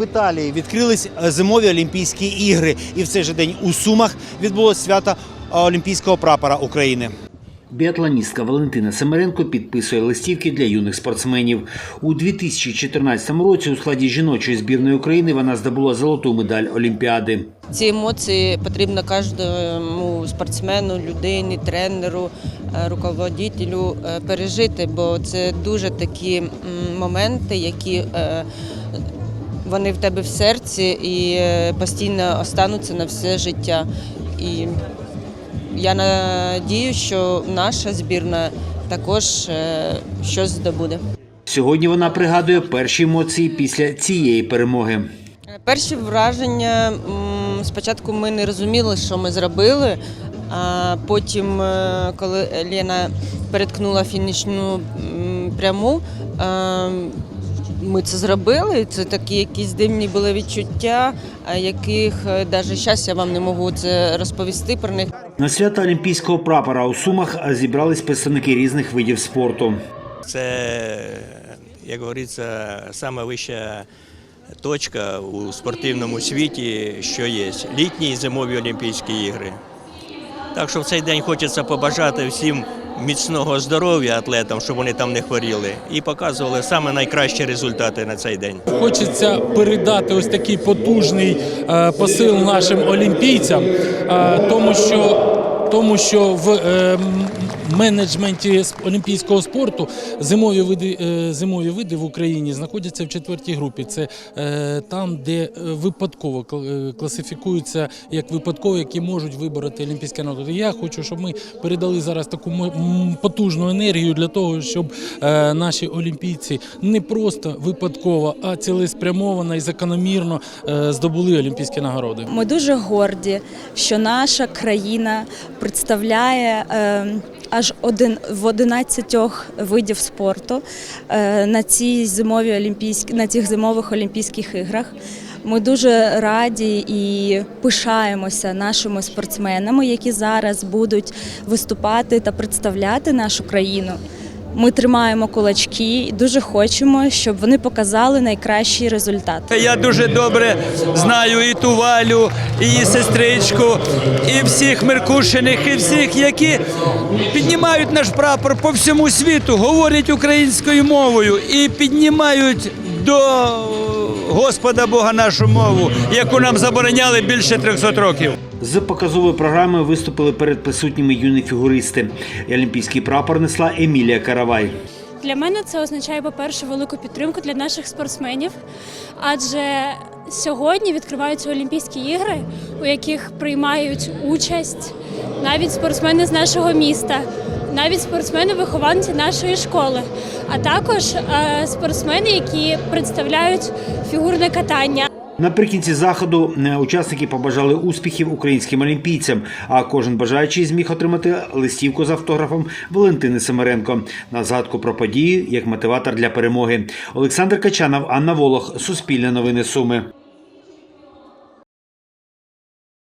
В Італії відкрились е, зимові Олімпійські ігри, і в цей же день у Сумах відбулось свято е, Олімпійського прапора України. Біатлоністка Валентина Семеренко підписує листівки для юних спортсменів. У 2014 році у складі жіночої збірної України вона здобула золоту медаль Олімпіади. Ці емоції потрібно кожному спортсмену, людині, тренеру, е, руководителю пережити, бо це дуже такі моменти, які вони в тебе в серці і е, постійно остануться на все життя. І я надію, що наша збірна також е, щось здобуде. Сьогодні вона пригадує перші емоції після цієї перемоги. Перші враження спочатку ми не розуміли, що ми зробили. А потім, е, коли Лена переткнула фінішну пряму, е, ми це зробили. Це такі якісь дивні були відчуття, яких навіть зараз я вам не можу це розповісти про них. На свято Олімпійського прапора у Сумах зібрались представники різних видів спорту. Це, як говориться, саме вища точка у спортивному світі, що є. Літні і зимові Олімпійські ігри. Так що в цей день хочеться побажати всім міцного здоров'я атлетам, щоб вони там не хворіли, і показували саме найкращі результати на цей день. Хочеться передати ось такий потужний е, посил нашим олімпійцям, е, тому що. Тому що в е, менеджменті олімпійського спорту зимові види, е, зимові види в Україні знаходяться в четвертій групі. Це е, там, де е, випадково е, класифікуються як випадково, які можуть вибороти олімпійські нагороди. Я хочу, щоб ми передали зараз таку потужну енергію для того, щоб е, наші олімпійці не просто випадково, а цілеспрямовано і закономірно е, здобули олімпійські нагороди. Ми дуже горді, що наша країна представляє е, аж один в 11 видів спорту е, на цій зимові олімпійські на цих зимових олімпійських іграх. Ми дуже раді і пишаємося нашими спортсменами, які зараз будуть виступати та представляти нашу країну. Ми тримаємо кулачки і дуже хочемо, щоб вони показали найкращий результат. Я дуже добре знаю і ту Валю, і її сестричку, і всіх Меркушиних, і всіх, які піднімають наш прапор по всьому світу, говорять українською мовою і піднімають до Господа Бога нашу мову, яку нам забороняли більше 300 років. З показовою програмою виступили перед присутніми юні фігуристи. Олімпійський прапор несла Емілія Каравай. Для мене це означає, по-перше, велику підтримку для наших спортсменів, адже сьогодні відкриваються Олімпійські ігри, у яких приймають участь навіть спортсмени з нашого міста, навіть спортсмени-вихованці нашої школи, а також е, спортсмени, які представляють фігурне катання. Наприкінці заходу е, учасники побажали успіхів українським олімпійцям. А кожен бажаючий зміг отримати листівку з автографом Валентини Семеренко на згадку про подію як мотиватор для перемоги. Олександр Качанов, Анна Волох, Суспільне новини Суми.